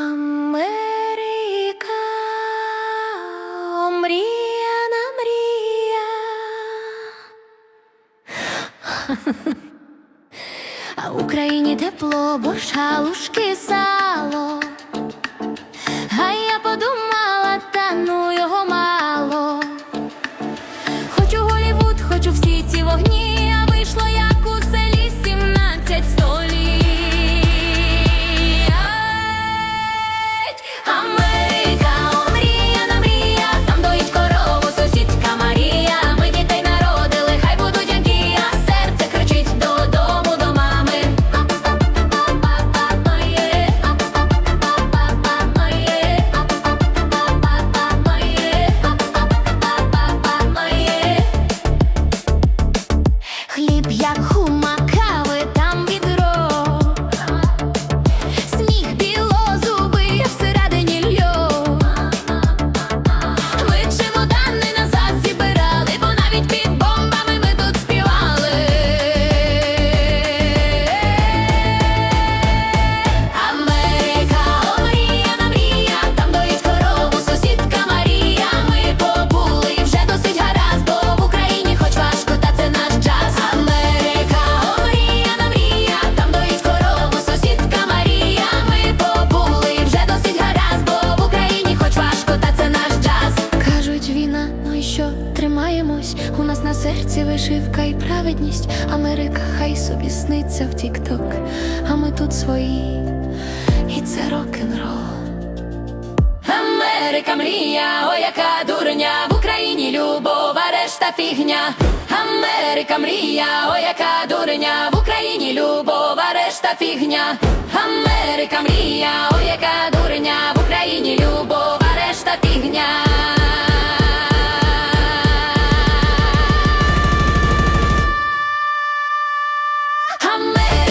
Америка, омріяна мрія. А в Україні тепло, бо шалушки сало. А я подумала, та ну його мало. Хочу Голівуд, хочу всі ці вогні, Хліб, як гума, серці вишивка і праведність. Америка, хай собі сниться в Тік-Ток, а ми тут свої, і це рок-н-рол. Америка мрія, о яка дурня в Україні любов, а решта фігня. Америка мрія, о яка дурня в Україні любов, а решта фігня. Америка мрія, I'm made